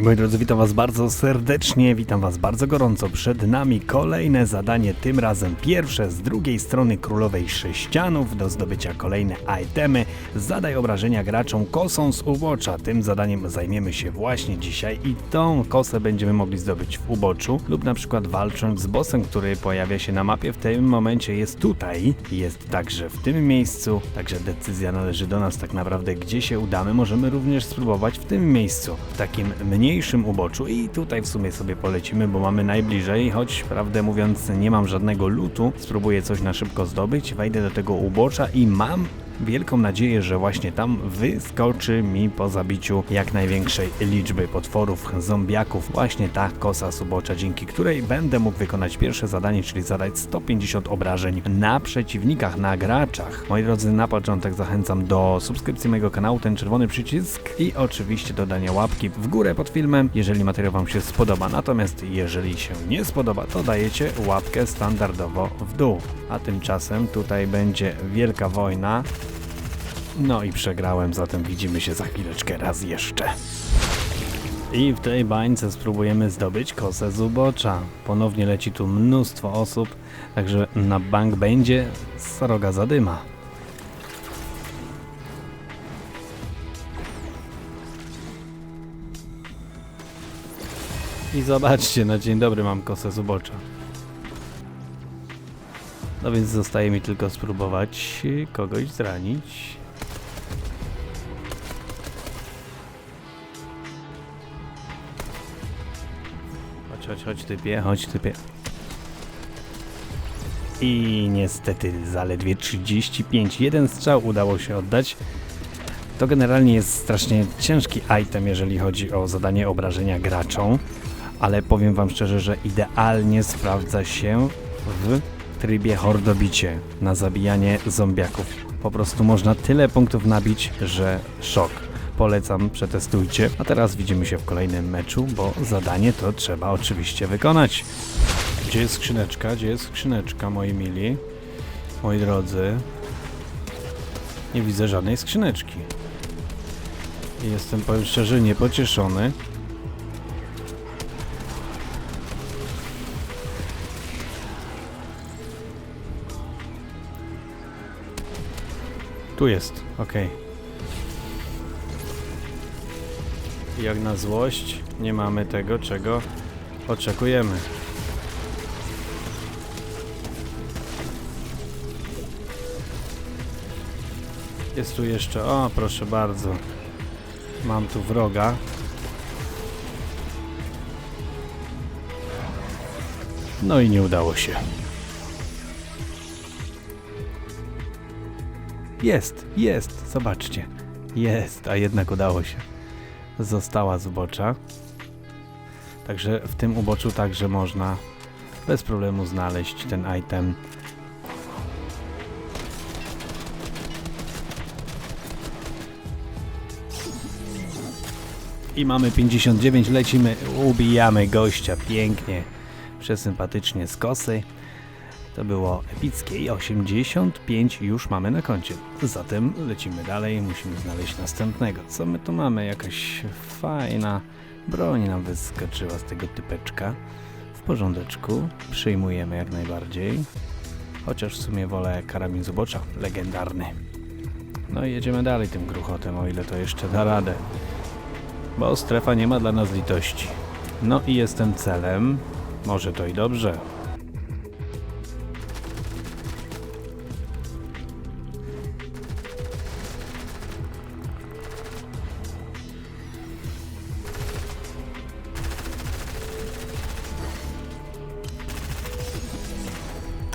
I moi drodzy, witam was bardzo serdecznie, witam was bardzo gorąco. Przed nami kolejne zadanie, tym razem pierwsze z drugiej strony królowej sześcianów do zdobycia kolejne itemy. Zadaj obrażenia graczom kosą z ubocza. Tym zadaniem zajmiemy się właśnie dzisiaj i tą kosę będziemy mogli zdobyć w uboczu lub na przykład walcząc z bossem, który pojawia się na mapie. W tym momencie jest tutaj, jest także w tym miejscu, także decyzja należy do nas tak naprawdę, gdzie się udamy. Możemy również spróbować w tym miejscu, w takim mniejszym uboczu. I tutaj w sumie sobie polecimy, bo mamy najbliżej, choć prawdę mówiąc nie mam żadnego lutu, spróbuję coś na szybko zdobyć, wejdę do tego ubocza i mam wielką nadzieję, że właśnie tam wyskoczy mi po zabiciu jak największej liczby potworów, zombiaków, właśnie ta kosa subocza, dzięki której będę mógł wykonać pierwsze zadanie, czyli zadać 150 obrażeń na przeciwnikach, na graczach. Moi drodzy, na początek zachęcam do subskrypcji mojego kanału, ten czerwony przycisk i oczywiście dodania łapki w górę pod filmem, jeżeli materiał Wam się spodoba. Natomiast jeżeli się nie spodoba, to dajecie łapkę standardowo w dół. A tymczasem tutaj będzie wielka wojna. No i przegrałem, zatem widzimy się za chwileczkę raz jeszcze. I w tej bańce spróbujemy zdobyć kosę z ubocza. Ponownie leci tu mnóstwo osób, także na bank będzie sroga zadyma. I zobaczcie, na dzień dobry mam kosę z ubocza. No więc zostaje mi tylko spróbować kogoś zranić. Chodź, chodź, typie, chodź typie. I niestety zaledwie 35. Jeden strzał udało się oddać. To generalnie jest strasznie ciężki item, jeżeli chodzi o zadanie obrażenia graczom, ale powiem wam szczerze, że idealnie sprawdza się w trybie hordobicie na zabijanie zombiaków. Po prostu można tyle punktów nabić, że szok. Polecam, przetestujcie. A teraz widzimy się w kolejnym meczu, bo zadanie to trzeba oczywiście wykonać. Gdzie jest skrzyneczka? Gdzie jest skrzyneczka, moi mili? Moi drodzy. Nie widzę żadnej skrzyneczki. Jestem, powiem szczerze, niepocieszony. Tu jest, okej. Jak na złość, nie mamy tego, czego oczekujemy. Jest tu jeszcze, o proszę bardzo. Mam tu wroga. No i nie udało się. Jest, jest, zobaczcie. Jest, a jednak udało się. Została z ubocza. Także w tym uboczu także można bez problemu znaleźć ten item. I mamy 59, lecimy, ubijamy gościa pięknie, przesympatycznie z kosy. To było epickie i 85 już mamy na koncie. Zatem lecimy dalej, musimy znaleźć następnego. Co my tu mamy? Jakaś fajna broń nam wyskoczyła z tego typeczka. W porządeczku, przyjmujemy jak najbardziej. Chociaż w sumie wolę karabin z ubocza, legendarny. No i jedziemy dalej tym gruchotem, o ile to jeszcze da radę. Bo strefa nie ma dla nas litości. No i jestem celem. Może to i dobrze.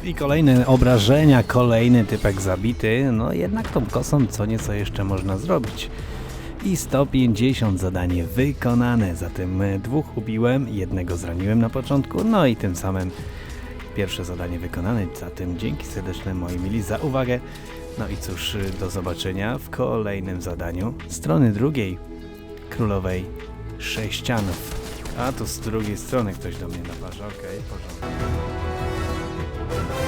I kolejne obrażenia, kolejny typek zabity. No jednak tą kosą co nieco jeszcze można zrobić. I 150 zadanie wykonane. Zatem e, dwóch ubiłem, jednego zraniłem na początku. No i tym samym pierwsze zadanie wykonane. Zatem dzięki serdeczne moi mili za uwagę. No i cóż, e, do zobaczenia w kolejnym zadaniu strony drugiej królowej sześcianów. A tu z drugiej strony ktoś do mnie naparza. Okej, porządku. you